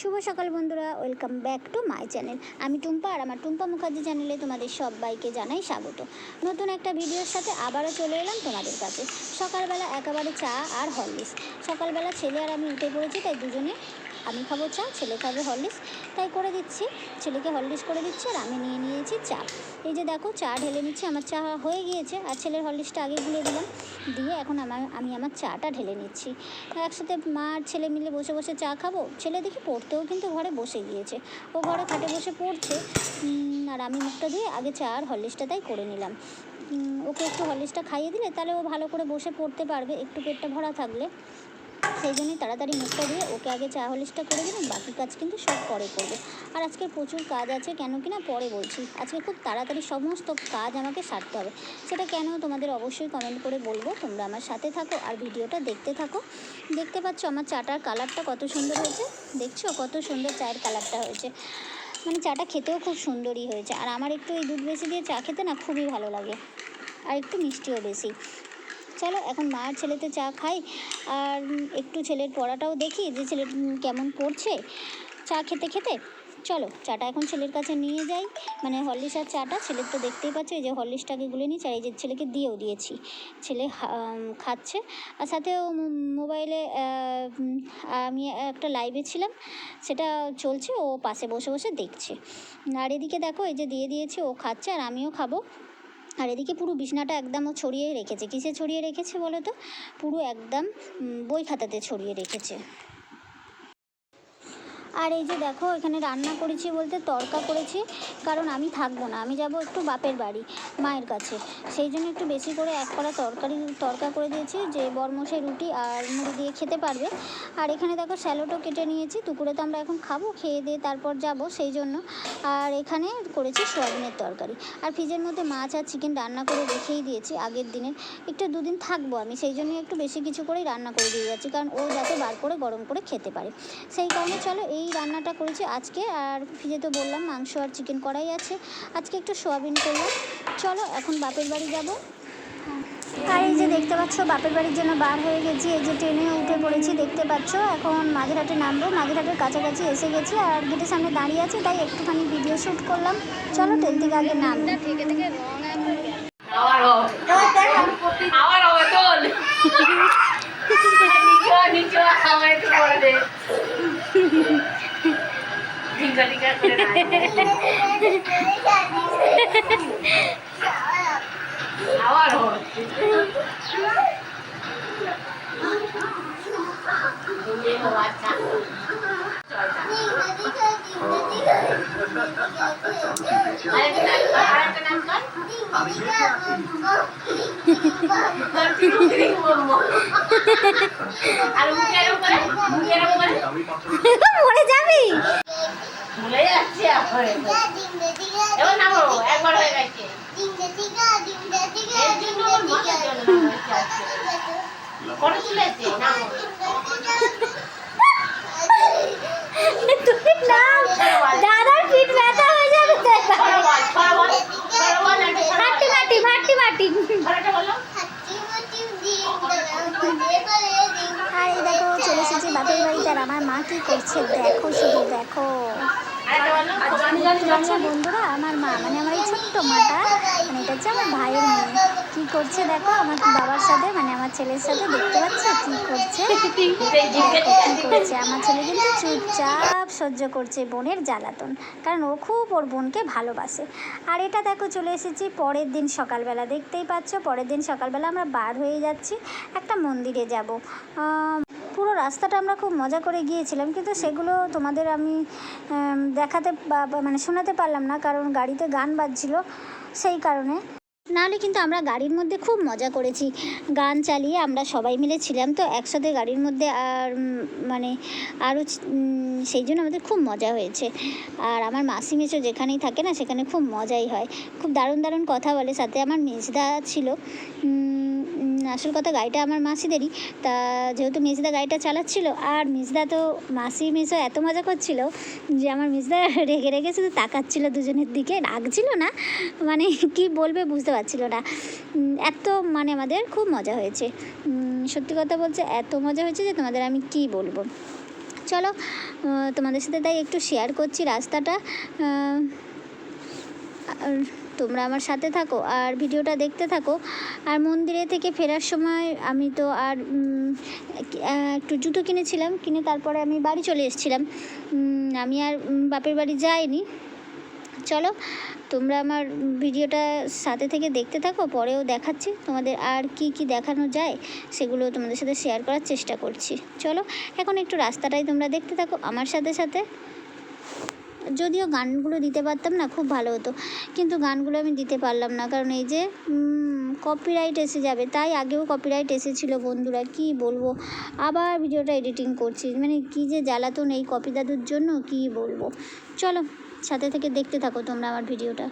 শুভ সকাল বন্ধুরা welcome back to my channel আমি টুম্পা আর আমার টুম্পা মুখার্জি চ্যানেলে তোমাদের সবাইকে জানাই স্বাগত। নতুন একটা ভিডিওর সাথে আবারও চলে এলাম তোমাদের কাছে। সকালবেলা একেবারে চা আর হরলিক্স। সকালবেলা ছেলে আর আমি উঠে পড়েছি, তাই দুজনে আমি খাব চা, ছেলে খাবে হরলিক্স, তাই করে দিচ্ছি। ছেলেকে হরলিক্স করে দিচ্ছি আর আমি নিয়ে নিয়েছি চা। এই যে দেখো, চা ঢেলে নিচ্ছি, আমার চা হয়ে গিয়েছে আর ছেলের হরলিক্সটা আগে গুলে দিলাম। দিয়ে এখন আমার, আমি আমার চাটা ঢেলে নিচ্ছি। একসাথে মা আর ছেলে মিলে বসে বসে চা খাব। ছেলে দেখি পড়তেও কিন্তু ঘরে বসে গিয়েছে। ও ঘরে খাটে বসে পড়ছে। আর আমি মুখটা দিয়ে আগে চা আর হরলিক্সটা তাই করে নিলাম। ওকে একটু হরলিক্সটা খাইয়ে দিলে তাহলে ও ভালো করে বসে পড়তে পারবে, একটু পেটটা ভরা থাকলে। সেই জন্যই তাড়াতাড়ি মুখটা দিয়ে ওকে আগে চা হলিসটা করে দিলাম বাকি কাজ কিন্তু সব পরে করব। আর আজকে প্রচুর কাজ আছে কেন কি না পরে বলছি। আজকে খুব তাড়াতাড়ি সমস্ত কাজ আমাকে সারতে হবে। সেটা কেন তোমাদের অবশ্যই কমেন্ট করে বলব। তোমরা আমার সাথে থাকো আর ভিডিওটা দেখতে থাকো। দেখতে পাচ্ছ আমার চাটার কালারটা কত সুন্দর হয়েছে। দেখছ কত সুন্দর চায়ের কালারটা হয়েছে। মানে চাটা খেতেও খুব সুন্দরই হয়েছে। আর আমার একটু এই দুধ বেশি দিয়ে চা খেতে না খুবই ভালো লাগে। আর একটু মিষ্টিও বেশি। চলো এখন মা আর ছেলেতে চা খাই, আর একটু ছেলের পড়াটাও দেখি যে ছেলে কেমন পড়ছে চা খেতে খেতে। চলো চাটা এখন ছেলের কাছে নিয়ে যাই মানে হরলিক্স আর চাটা ছেলের তো দেখতেই পাচ্ছ যে হরলিক্সটাকে গুলে নিয়ে এই যে ছেলেকে দিয়েও দিয়েছি। ছেলে খাচ্ছে, আর সাথেও মো- মোবাইলে আমি একটা লাইভে ছিলাম, সেটা চলছে, ও পাশে বসে বসে দেখছে। আর এদিকে দেখো, এই যে দিয়ে দিয়েছি, ও খাচ্ছে, আর আমিও খাব। আর এদিকে পুরো বিছনাটা একদম ছড়িয়ে রেখেছে। কিসে ছড়িয়ে রেখেছে বলো তো? পুরো একদম বই খাতাতে ছড়িয়ে রেখেছে। আর এই যে দেখো, এখানে রান্না করেছি বলতে তরকা করেছি, কারণ আমি থাকব না, আমি যাব একটু বাপের বাড়ি, মায়ের কাছে। সেই জন্য একটু বেশি করে এক কড়া তরকারি তরকা করে দিয়েছি, যে বরমশাই রুটি আর মুড়ি দিয়ে খেতে পারবে। আর এখানে দেখো স্যালোডও কেটে নিয়েছি, দুপুরে তো আমরা এখন খাব, খেয়ে দিয়ে তারপর যাব সেই জন্য। আর এখানে করেছি সোয়াবিনের তরকারি। আর ফ্রিজের মধ্যে মাছ আর চিকেন রান্না করে রেখেই দিয়েছি আগের দিনের। একটু দুদিন থাকব আমি, সেই জন্য একটু বেশি কিছু করেই রান্না করে দিয়ে যাচ্ছি, কারণ ও যাতে বার করে গরম করে খেতে পারে। সেই কারণে চলো এই রান্নাটা করেছি আজকে আর ফ্রিজে তো বললাম মাংস আর চিকেন করাই আছে। আজকে একটু সোয়াবিন করলাম। চলো এখন বাপের বাড়ি যাব। আর এই যে দেখতে পাচ্ছ বাপের বাড়ির জন্য বার হয়ে গেছি। এই যে ট্রেনে উঠে পড়েছি দেখতে পাচ্ছ। এখন মাঝেরহাটে নামবো। মাঝেরহাটের কাছাকাছি এসে গেছি আর গেটের সামনে দাঁড়িয়ে আছি তাই একটুখানি ভিডিও শ্যুট করলাম। চলো ট্রেন থেকে আগে হবে আবার হবে তোল নিচে নিচে আমার একটু করে দে টিকা টিকা করে আবার। আর মুখে এরকম করে মুখে এরকম করে মরে যাবি ভুলে যাচ্ছি এখন এবার নামো একবার হয়ে গেছে। ফটো তুলেছে নামো হয়ে আর দেখো চলে এসেছি বাপের বাড়িতে আর আমার মা কি করছে? দেখো শুধু দেখো। বন্ধুরা আমার মা মানে আমার এই ছোট্ট মাটা মানে এটা হচ্ছে আমার ভাইয়ের মেয়ে। কি করছে দেখো? আমার বাবার সাথে মানে আমার ছেলের সাথে দেখতে পাচ্ছ কি করছে? কি করছে। আমার ছেলে কিন্তু চুপচাপ সহ্য করছে বোনের জ্বালাতন, কারণ ও খুব ওর বোনকে ভালোবাসে। আর এটা দেখো, চলে এসেছি পরের দিন সকালবেলা। দেখতেই পাচ্ছ, পরের দিন সকালবেলা আমরা বার হয়ে যাচ্ছি একটা মন্দিরে যাব। পুরো রাস্তাটা আমরা খুব মজা করে গিয়েছিলাম, কিন্তু সেগুলো তোমাদের আমি দেখাতে মানে শোনাতে পারলাম না, কারণ গাড়িতে গান বাজছিল সেই কারণে। নাহলে কিন্তু আমরা গাড়ির মধ্যে খুব মজা করেছি। গান চালিয়ে আমরা সবাই মিলে ছিলাম তো একসাথে গাড়ির মধ্যে আর মানে আরও সেই জন্য আমাদের খুব মজা হয়েছে। আর আমার মাসি মেসো যেখানেই থাকে না সেখানে খুব মজাই হয়। খুব দারুণ দারুণ কথা বলে। সাথে আমার মেজদা ছিল। আসল কথা গাড়িটা আমার মাসিদেরই। তা যেহেতু মেজদা গাড়িটা চালাচ্ছিল, আর মেজদা তো মাসি মেসো এত মজা করছিল যে আমার মেজদা রেগে রেগে শুধু তাকাচ্ছিল দুজনের দিকে, রাগছিল না মানে কি বলবে বুঝতে পারছিল না। এত মানে আমাদের খুব মজা হয়েছে। সত্যি কথা বলছে এত মজা হয়েছে যে তোমাদের আমি কি বলব। চলো তোমাদের সাথে তাই একটু শেয়ার করছি রাস্তাটা। আর তোমরা আমার সাথে থাকো আর ভিডিওটা দেখতে থাকো। আর মন্দিরে থেকে ফেরার সময় আমি তো আর একটু জুতো কিনেছিলাম, কিনে তারপরে আমি বাড়ি চলে এসেছিলাম। আমি আর বাপের বাড়ি যাইনি। চলো, তোমরা আমার ভিডিওটা সাথে থেকে দেখতে থাকো, পরেও দেখাচ্ছি। তোমাদের আর কি কি দেখানো যায়, সেগুলো তোমাদের সাথে শেয়ার করার চেষ্টা করছি। চলো, এখন একটু রাস্তাটাই তোমরা দেখতে থাকো, আমার সাথে সাথে। যদিও গানগুলো দিতে পারতাম না, খুব ভালো হতো। কিন্তু গানগুলো আমি দিতে পারলাম না। কারণ এই যে কপিরাইট এসে যাবে, তাই আগেও কপিরাইট এসেছিল বন্ধুরা, কি বলব? আবার ভিডিওটা এডিটিং করছি। মানে কি যে জ্বালাতন এই কপি দাদুর জন্য, কি বলব? চলো, সাথে থেকে দেখতে থাকো তোমরা আমার ভিডিওটা।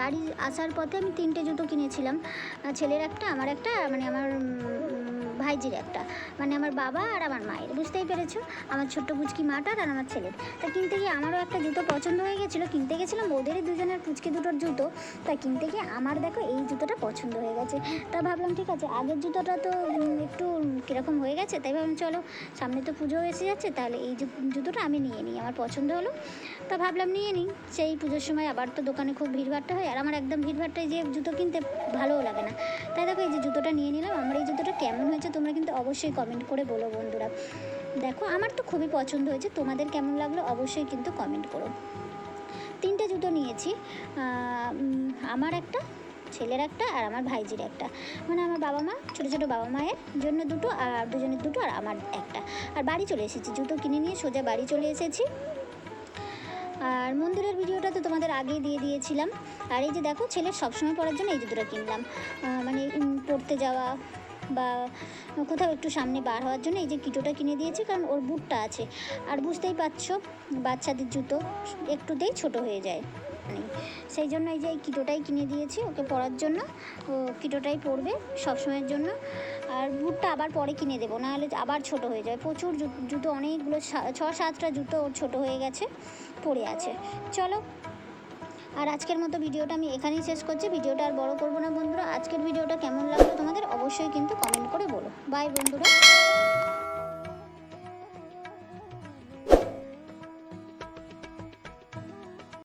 বাড়ি আসার পথে আমি তিনটে জুতো কিনেছিলাম। ছেলের একটা আমার একটা মানে আমার ভাইজির একটা। মানে আমার বাবা আর আমার মায়ের, বুঝতেই পেরেছ? আমার ছোট্ট পুচকি মাটার আর আমার ছেলের। তা কিনতে গিয়ে আমারও একটা জুতো পছন্দ হয়ে গেছিল, কিনতে গেছিলাম, ওদেরই দুজনের পুচকি দুটোর জুতো। তা কিনতে গিয়ে আমার দেখো এই জুতোটা পছন্দ হয়ে গেছে। তা ভাবলাম, ঠিক আছে, আগের জুতোটা তো একটু কীরকম হয়ে গেছে, তাই ভাবলাম চলো, সামনে তো পুজো এসে যাচ্ছে, তাহলে এই জুতোটা আমি নিয়ে নিই, আমার পছন্দ হলো। তা ভাবলাম, নিয়ে নিই। সেই পুজোর সময় আবার তো দোকানে খুব ভিড়ভাট্টা হয়, আর আমার একদম ভিড়ভাট্টায় যে জুতো কিনতে ভালোও লাগে না। তাই দেখো, এই যে জুতোটা নিয়ে নিলাম, আমার এই জুতোটা কেমন হয়েছে তোমরা কিন্তু অবশ্যই কমেন্ট করে বলো বন্ধুরা। দেখো, আমার তো খুবই পছন্দ হয়েছে। তোমাদের কেমন লাগল অবশ্যই কিন্তু কমেন্ট করো। তিনটে জুতো নিয়েছি। আমার একটা, ছেলের একটা আর আমার ভাইজির একটা। মানে আমার বাবা মা, ছোটো ছোটো বাবা মায়ের জন্য দুটো আর দুজনের দুটো আর আমার একটা। আর বাড়ি চলে এসেছি, জুতো কিনে নিয়ে সোজা বাড়ি চলে এসেছি। আর মন্দিরের ভিডিওটা তো তোমাদের আগেই দিয়ে দিয়েছিলাম। আর এই যে দেখো, ছেলের সবসময় পরার জন্য এই জুতোটা কিনলাম। মানে পড়তে যাওয়া বা কোথাও একটু সামনে বার হওয়ার জন্য এই যে কিটোটা কিনে দিয়েছি, কারণ ওর বুটটা আছে। আর বুঝতেই পারছ, বাচ্চাদের জুতো একটুতেই ছোট হয়ে যায়। সেই জন্য এই যে এই কিটোটাই কিনে দিয়েছি, ওকে পরার জন্য। ও কিটোটাই পরবে সবসময়ের জন্য। আর বুটটা আবার পরে কিনে দেবো, নাহলে আবার ছোট হয়ে যায় প্রচুর জুতো অনেকগুলো ছ সাতটা জুতো ওর ছোট হয়ে গেছে, পড়ে আছে। চলো আর আজকের মতো ভিডিওটা আমি এখানেই শেষ করছি। ভিডিওটা আর বড় করব না বন্ধুরা। আজকের ভিডিওটা কেমন লাগল তোমাদের অবশ্যই কিন্তু কমেন্ট করে বলো। বাই বন্ধুরা।